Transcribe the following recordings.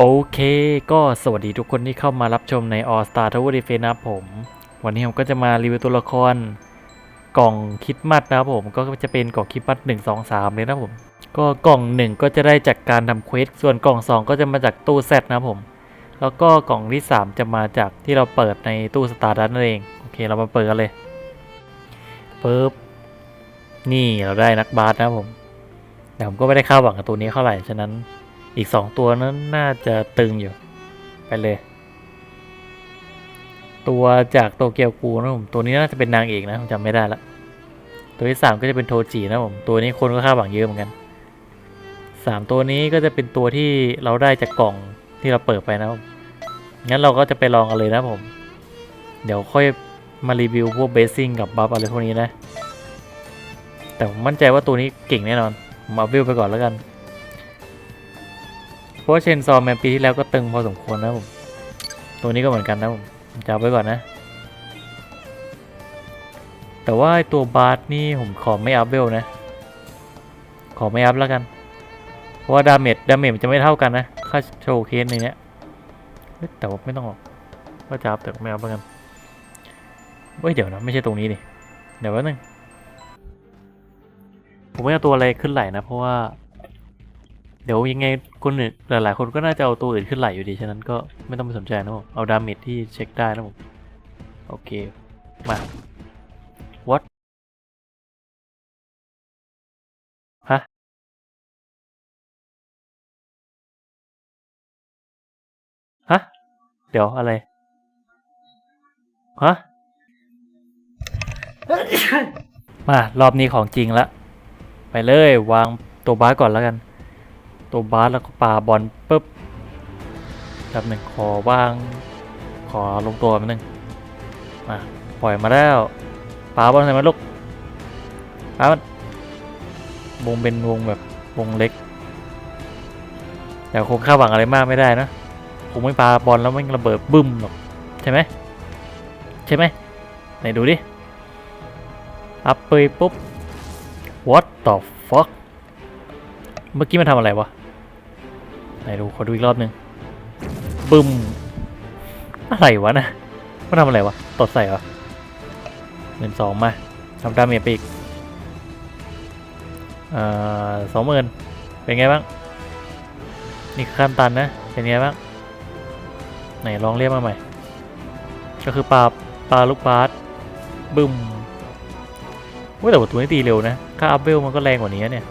โอเคก็สวัสดีทุกคนที่เข้ามารับชมใน All Star Tower Defense นะครับผม วันนี้ผมก็จะมารีวิวตัวละครกล่องคิดมัดนะครับผมก็จะเป็นกล่องคิดมัด 1 2 3 เลยนะผม ก็กล่อง 1 ก็จะได้จากการทำเควสส่วนกล่อง 2 ก็จะมาจากตู้แซดนะผม แล้วก็กล่องที่ 3 จะมาจากที่เราเปิดในตู้สตาร์ดันั่นเอง โอเคเรามาเปิดกันเลยปึ๊บนี่เราได้นักบาสนะผมแต่ผมก็ไม่ได้คาดหวังกับตัวนี้เท่าไหร่ฉะนั้น อีกสองตัวนั้นน่าจะตึงอยู่ ไปเลย ตัวจากโตเกียวกูนะผม ตัวนี้น่าจะเป็นนางเอกนะผมจำไม่ได้ละตัวที่สามก็จะเป็นโทจินะผม ตัวนี้คนก็คาดหวังเยอะเหมือนกันสามตัวนี้ก็จะเป็นตัวที่เราได้จากกล่องที่เราเปิดไปนะผมงั้นเราก็จะไปลองกันเลยนะผม เดี๋ยวค่อยมารีวิวพวกเบสซิ่งกับบัฟอะไรพวกนี้นะ แต่ผมมั่นใจว่าตัวนี้เก่งแน่นอนผมเอาวิวไปก่อนแล้วกัน ราะเชนซอมแมนปีที่แล้วก็ตึงพอสมควรนะผม ตัวนี้ก็เหมือนกันนะผมจะเอาไว้ก่อนนะ แต่ว่าตัวบาร์นี่ผมขอไม่อัพเวลนะ ขอไม่อัพแล้วกัน เพราะว่าดาเมจดาเมจมันจะไม่เท่ากันนะ ค่าโชว์เคสในเนี้ยเฮ้ยแต่ว่าไม่ต้องหรอกว่าจะอัพแต่ไม่อัพแล้วกันเฮ้ยเดี๋ยวนะไม่ใช่ตรงนี้ดิเดี๋ยวแป๊บนึงผมไม่เอาตัวอะไรขึ้นไหลนะเพราะว่า เดี๋ยวยังไงคนอื่นหลายๆ คนก็น่าจะเอาตัวอื่นขึ้นไหลอยู่ดี ฉะนั้นก็ไม่ต้องไปสนใจนะผม เอาดาเมจที่เช็คได้นะผม โอเค มา what ฮะ ฮะ เดี๋ยวอะไร ฮะ มารอบนี้ของจริงละ ไปเลยวางตัวบาสก่อนแล้วกัน ตัวบาสแล้วก็ปาบอลปุ๊บแบบหนึ่งขอวาง ขอลงตัวแป๊บนึงมาปล่อยมาแล้วปาบอลใส่มันลูกปามันวงเป็นวงแบบวงเล็กแต่คงคาดหวังอะไรมากไม่ได้นะคงไม่ปาบอลแล้วไม่ระเบิดบึ้มหรอกใช่ไหมใช่ไหมไหนดูดิอัพไปปุ๊บ what the fuck เมื่อกี้มันทำอะไรวะ ไหนดูขอดูอีกรอบหนึ่งบึ้มอะไรวะนะมันทำอะไรวะตดใส่เหรอหมื่นสองมาทำดาเมจไปอีกเอ่อสองหมื่นเป็นไงบ้าง นี่คือขั้นตันนะ เป็นไงบ้าง ไหนลองเรียกมาใหม่ ก็คือปลาปลาลูกบาสบึ้มว้ยแต่ว่าตัวนี้ตีเร็วนะ ค่าอัพเวลมันก็แรงกว่านี้เนี่ย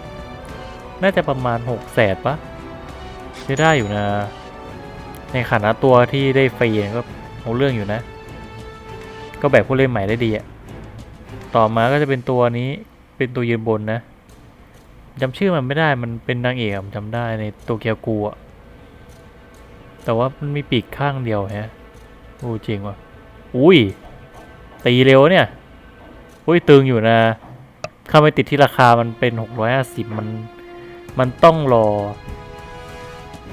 น่าจะประมาณหกแสนปะ ใช้ได้อยู่นะ ในขณะตัวที่ได้ฟรีก็เอาเรื่องอยู่นะ ก็แบบผู้เล่นใหม่ได้ดีอะต่อมาก็จะเป็นตัวนี้เป็นตัวยืนบนนะจำชื่อมันไม่ได้มันเป็นนางเอกอะผมจำได้ในตัวเกียวกูอะแต่ว่ามันมีปีกข้างเดียวฮะโอ้จริงว่ะอุ้ยตีเร็วเนี่ยอุ้ยตึงอยู่นะถ้าไม่ติดที่ราคามันเป็น 650 มัน มันต้องรอ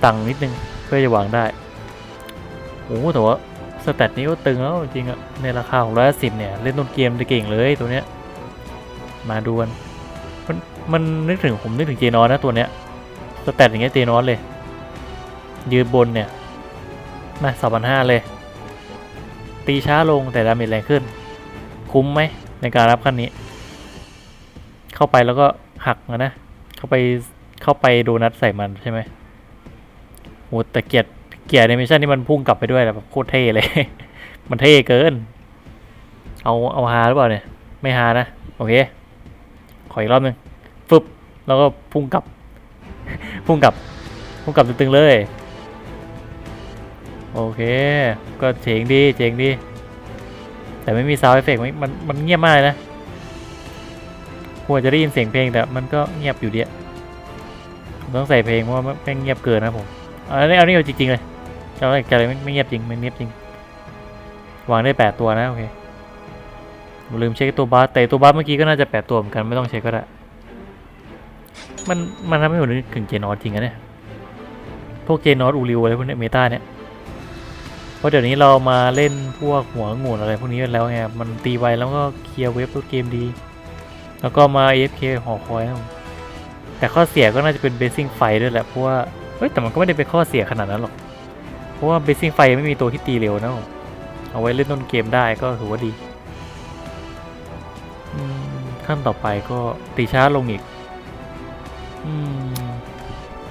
ตังค์นิดนึงเพื่อจะวางได้โอ้แต่ว่าสแตทนี้ก็ตึงแล้วจริงอะในราคา650เนี่ย เล่นต้นเกมจะเก่งเลยตัวเนี้ย มาดูกันมันมันนึกถึงผมนึกถึงเจนอนนะตัวเนี้ยสแตทอย่างเงี้ยเจนอนเลย ยืนบนเนี่ยมา2,500เลย ตีช้าลงแต่ดาเมจแรงขึ้น คุ้มไหมในการรับขั้นนี้ เข้าไปแล้วก็หักนะนะเข้าไปเข้าไปโดนัทใส่มันใช่ไหม โหแต่เกียร์เกียร์แอนิเมชันนี่มันพุ่งกลับไปด้วยแบบโคตรเท่เลย มันเท่เกิน เอาเอาฮาหรือเปล่าเนี่ย ไม่ฮานะ โอเค ขออีกรอบหนึ่งฟึบแล้วก็พุ่งกลับ พุ่งกลับ พุ่งกลับตึงๆเลย โอเค ก็เจ๋งดีเจ๋งดี แต่ไม่มีซาวด์เอฟเฟกต์มันมันเงียบมากเลยนะควรจะได้ยินเสียงเพลงแต่มันก็เงียบอยู่เดียต้องใส่เพลงเพราะว่ามันแม่งเงียบเกินนะผม เอานี่เอานี่เอาจริงๆเลยเอาอะไรจะอะไรไม่ไม่เงียบจริงไม่เงียบจริงวางได้แปดตัวนะโอเคลืมเช็คตัวบาสแต่ตัวบาสเมื่อกี้ก็น่าจะแปดตัวเหมือนกันไม่ต้องเช็คก็ได้มันมันทำให้ผมนึกถึงเจนอสจริงอะเนี่ยพวกเจนอสอูริวอะไรพวกเนี้ยเมตาเนี่ยเพราะเดี๋ยวนี้เรามาเล่นพวกหัวงูอะไรพวกนี้แล้วไงมันตีไวแล้วก็เคลียร์เว็บตัวเกมดี แล้วก็มา AFK หอคอยนะแต่ข้อเสียก็น่าจะเป็นเบสซิ่งไฟด้วยแหละเพราะว่า ฮ้ยแต่มันก็ไม่ได้เป็นข้อเสียขนาดนั้นหรอก เพราะว่าเบสซิ่งไฟไม่มีตัวที่ตีเร็วนะเอาไว้เล่นต้นเกมได้ก็ถือว่าดีขั้นต่อไปก็ตีช้าลงอีกอ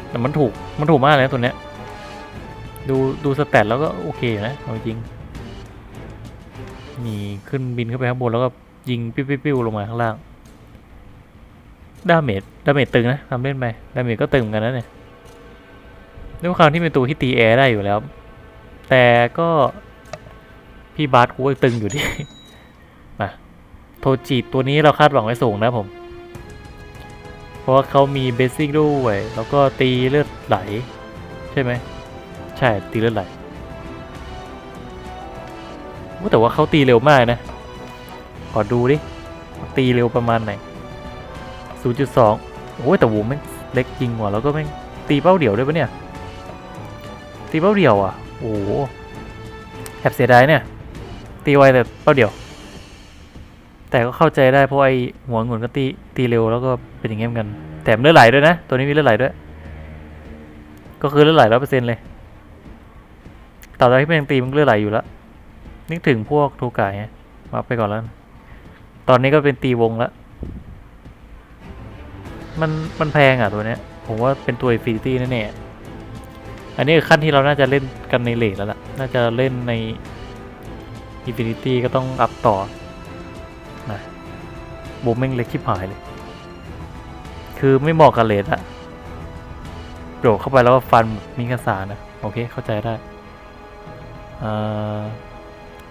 แต่มันถูกมันถูกมากเลยนะตัวเนี้ย ดูดูสแตทแล้วก็โอเคนะเอาจริงนี่ขึ้นบินขึ้นไปข้างบนแล้วก็ยิงปิ้วๆๆลงมาข้างล่างดาเมจดาเมจตึงนะทำเล่นไปดาเมจก็ตึงเหมือนกันนะเนี่ย ด้วยความที่เป็นตัวที่ตีแอร์ได้อยู่แล้ว แต่ก็พี่บาสกูก็ตึงอยู่ดีมาโทจิตัวนี้เราคาดหวังไว้สูงนะผม เพราะว่าเขามีเบสซิ่งด้วย แล้วก็ตีเลือดไหล ใช่ไหม ใช่ตีเลือดไหลแต่ว่าเขาตีเร็วมากนะ ขอดูดิ ตีเร็วประมาณไหน 0.2 โอ้ยแต่วงแม่งเล็กจริงว่ะแล้วก็แม่งตีเป้าเดี่ยวด้วยปะเนี่ย ตีเป้าเดี่ยวอะ โอ้โหแอบเสียดายเนี่ย ตีไวแต่เป้าเดี่ยว แต่ก็เข้าใจได้เพราะไอหัวหงุนก็ตีตีเร็วแล้วก็เป็นอย่างเงี้ยกัน แถมเลือดไหลด้วยนะ ตัวนี้มีเลือดไหลด้วย ก็คือเลือดไหลร้อยเปอร์เซ็นต์เลยต่อจากที่มันยังตีมันเลือดไหลอยู่แล้วนึกถึงพวกโทกายไงมาไปก่อนแล้ว ตอนนี้ก็เป็นตีวงแล้ว มันมันแพงอะตัวเนี้ย ผมว่าเป็นตัว Infinity แน่ๆ อันนี้คือขั้นที่เราน่าจะเล่นกันในเลทแล้วล่ะ น่าจะเล่นใน Infinity ก็ต้องอัพต่อนะโบมแม่งเล็กชิบหายเลย คือไม่เหมาะกับเลทอะโดดเข้าไปแล้วฟันมีกระสานะ โอเค เข้าใจได้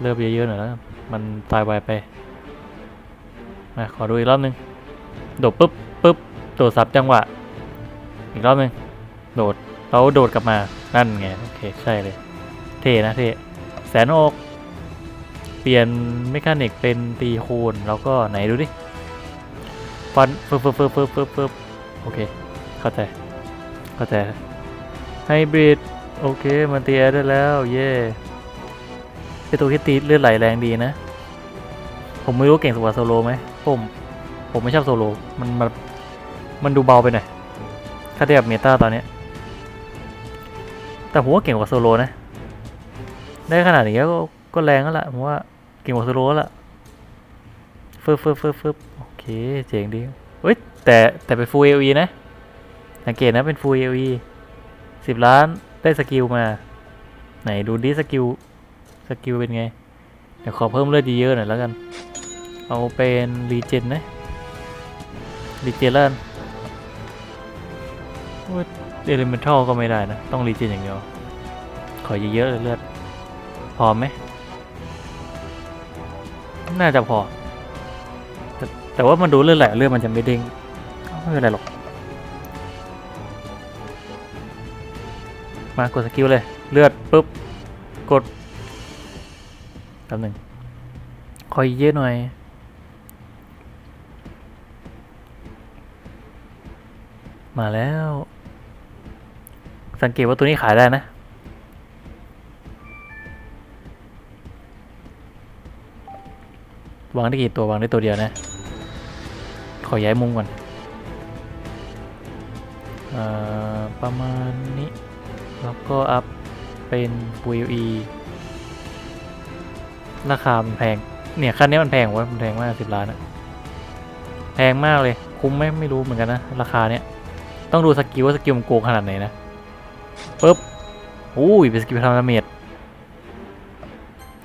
เริ่มเยอะๆหน่อยแล้วมันตายไวไป มาขอดูอีกรอบหนึง โดดปุ๊บปุ๊บโดดสับจังหวะ อีกรอบหนึ่งโดด แล้วโดดกลับมา นั่นไง โอเค ใช่เลย เท่นะเท่แสนอก เปลี่ยนเมคานิกเป็นตีโคนแล้วก็ไหนดูดิ ฟันเฟึบฟึบฟึบฟึบฟึบฟึบโอเค เข้าใจ เข้าใจไฮบริดโอเค มันตีแอร์ได้แล้ว เย่ไอตัวที่ตีเลือดไหลแรงดีนะ ผมไม่รู้เก่งสกว่าโซโลไหมผมผมไม่ชอบโซโล มันมันมันดูเบาไปหน่อย ถ้าเทียบบเมตาตอนนี้ แต่ผมว่าเก่งกว่าโซโลนะ ได้ขนาดนี้ก็ก็แรงแล้วล่ะผมว่าเก่งกว่าโซโลแล้วล่ะฟึบฟึบฟึบฟึบโอเคเจ๋งดีเฮ้ยแต่แต่เป็น full AOE นะ สังเกตนะเป็น full AOE สิบล้านได้สกิลมา ไหนดูดิสกิลสกิลเป็นไงเดี๋ยวขอเพิ่มเลือดเยอะๆหน่อยแล้วกัน เอาเป็นรีเจนนะรีเจนแล้วกัน เอลิเมนทัลก็ไม่ได้นะ ต้องรีเจนอย่างเดียว ขอเยอะๆเลยเลือด พอไหม น่าจะพอ แต่แต่ว่ามันดูเลือดไหลเลือดมันจะไม่เด้งไม่เป็นไรหรอก มากดสกิลเลย เลือดปุ๊บ กดแป๊บหนึ่งขอเยอะหน่อยมาแล้ว สังเกตว่าตัวนี้ขายได้นะ วางได้กี่ตัววางได้ตัวเดียวนะ ขอย้ายมุมก่อนอ่าประมาณนี้ แล้วก็อัพเป็น VE ราคามันแพง เนี่ยคันนี้มันแพงวะมันแพงมากสิบล้านอะแพงมากเลย คุ้มไหมไม่รู้เหมือนกันนะ ราคาเนี้ยต้องดูสกิลว่าสกิลมันโกงขนาดไหนนะ ปึ๊บอุ้ยเป็นสกิลทำดาเมจ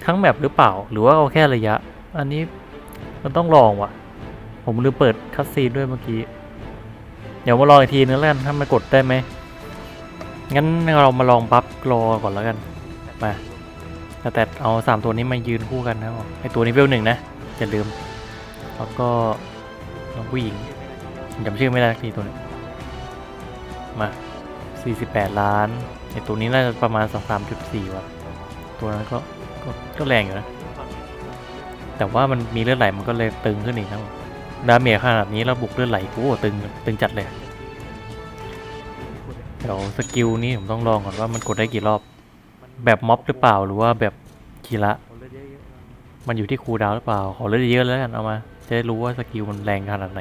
ทั้งแมปหรือเปล่า หรือว่าเอาแค่ระยะ อันนี้มันต้องลองว่ะ ผมลืมเปิดคัสซีนด้วยเมื่อกี้ เดี๋ยวมาลองอีกทีนึงแล้วกันถ้ามันกดได้ไหม งั้นเรามาลองบัฟรอก่อนแล้วกัน มาแต่แต่เอาสามตัวนี้มายืนคู่กันนะครับผมไอตัวนี้เวลหนึ่งนะ อย่าลืม แล้วก็น้องผู้หญิงจำชื่อไม่ได้สักทีตัวนี้มา 48 ล้านไอตัวนี้น่าจะประมาณ 23.4ว่ะตัวนั้นก็ก็ก็แรงอยู่นะ แต่ว่ามันมีเลือดไหลมันก็เลยตึงขึ้นอีกนะดาเมจขนาดนี้แล้วบุกเลือดไหลกูตึงตึงจัดเลย เดี๋ยวสกิลนี้ผมต้องลองก่อนว่ามันกดได้กี่รอบ แบบม็อบหรือเปล่าหรือว่าแบบกีระมันอยู่ที่คูดาวหรือเปล่า ขอเลือดเยอะๆแล้วกันเอามา จะได้รู้ว่าสกิลมันแรงขนาดไหน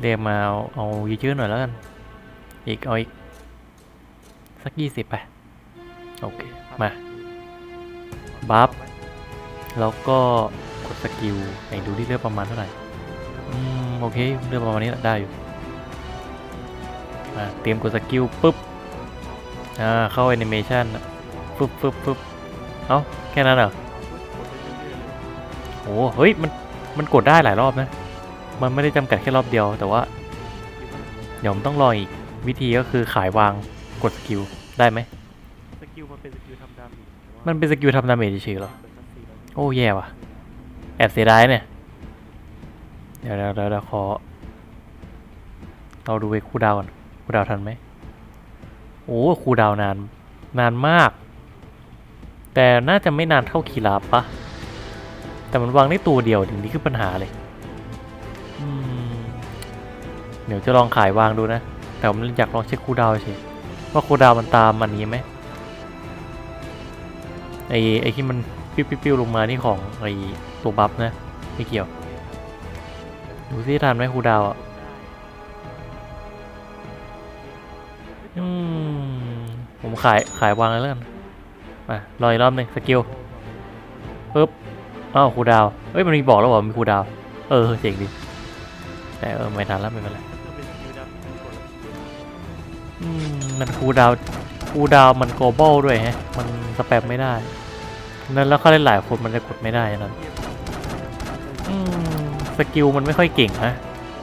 เรียกมาเอาเอาเยอะๆหน่อยแล้วกัน อีก เอาอีก สักยี่สิบไป โอเค มา บัฟ แล้วก็กดสกิลไหนดูที่เลือกประมาณเท่าไหร่ อืม โอเค เลือกประมาณนี้ได้อยู่ มาเตรียมกดสกิลปุ๊บ อ่า เข้าแอนิเมชันปุ๊บปุ๊บปุ๊บเอ้า แค่นั้นเหรอโอ้เฮ้ย มัน มันกดได้หลายรอบนะ มันไม่ได้จำกัดแค่รอบเดียว แต่ว่า เดี๋ยวผมต้องรออีก วิธีก็คือขายวางกดสกิลได้ไหมสกิลมันเป็นสกิลทำดาเมจแต่ว่ามันเป็นสกิลทำดาเมจเฉยๆเหรอ เป็นคัสซีนแล้วโอ้แย่ว่ะ แอบเสียดายเนี่ย เดี๋ยวเดี๋ยวเดี๋ยวเดี๋ยวขอ เราดูไอ้คูลดาวน์ก่อนคูลดาวน์ทันไหม โอ้คูลดาวน์นาน นานมาก แต่น่าจะไม่นานเท่าคีราปะ แต่มันวางได้ตัวเดียวถึงนี่คือปัญหาเลยอืมเดี๋ยวจะลองขายวางดูนะ แต่ผมอยากลองเช็คคูดาวเฉยว่าคูดาวมันตามอันนี้ไหมไอไอที่มันปิ้วปิ้วลงมานี่ของไอตัวบัฟนะไม่เกี่ยว ดูซิทันไหมครูดาวอะอืมผมขายขายวางแล้วกันมารออีกรอบหนึ่งสกิลปึ๊บอ้าวครูดาวเอ้ยมันมีบอกแล้วเหรอมีครูดาว เออเจ๋งดีแต่เออไม่ทันแล้วไม่เป็นไร มันครูดาวครูดาวมัน global ด้วยฮะ มันสแปมไม่ได้นั้นแล้วเข้าเล่นหลายคนมันจะกดไม่ได้นั้นอืมสกิลมันไม่ค่อยเก่งฮะ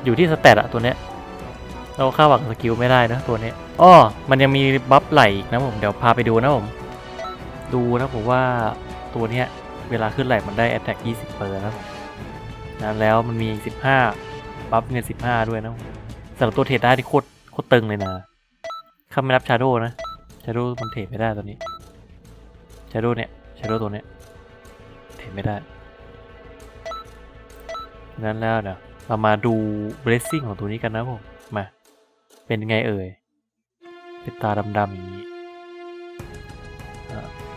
อยู่ที่สเตตอะตัวเนี้ย เราคาดหวังสกิลไม่ได้นะตัวเนี้ยอ้อมันยังมีบัฟไหลอีกนะผม เดี๋ยวพาไปดูนะผม ดูนะผมว่าตัวเนี้ยเวลาขึ้นไหลมันได้ attack 20เปอร์นะผมนั้นแล้วมันมี 15 บัฟเงิน 15 ด้วยนะสำหรับตัวเทรดได้ที่โคตรโคตรตึงเลยนะ ข้าไม่นับชาโดนะชาโดมันเทรดไม่ได้ตัวนี้ชาโดเนี่ยชาโดตัวเนี้ยเทรดไม่ได้นั้นแล้วเดี๋ยวเรามาดู blessing ของตัวนี้กันนะผมมา เป็นไงเอ่ยเป็นตาดำๆอย่างนี้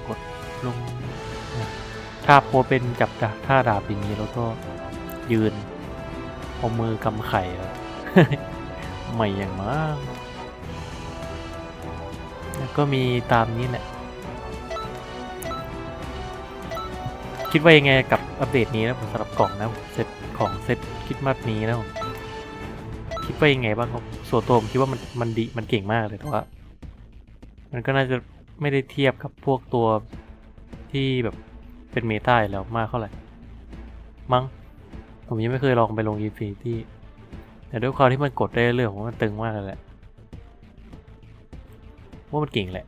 กดลงอะถ้าโพเป็นจับดาท่าดาบอย่างนี้แล้วก็ยืนเอามือกำไข่อะไม่อย่างมาก ก็มีตามนี้แหละ คิดว่ายังไงกับอัปเดตนี้นะผมสำหรับกล่องนะผมเซตของเซตคิดมัดนี้นะผมคิดว่ายังไงบ้างครับส่วนตัวผมคิดว่ามันมันดีมันเก่งมากเลยแต่ว่ามันก็น่าจะไม่ได้เทียบกับพวกตัวที่แบบเป็นเมตาอยู่แล้วมากเท่าไหร่มั้งผมยังไม่เคยลองไปลงอินฟินิตี้แต่ด้วยความที่มันกดได้เรื่องของมันตึงมากเลยแหละ ว่ามันเก่งแหละ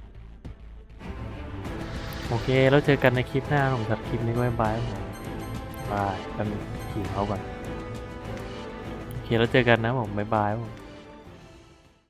โอเค แล้วเจอกันในคลิปหน้าผมสับคลิปนี้ก็บายบายบผมบายกันขี่เขาก่อนโอเค แล้วเจอกันนะผมบายบายผม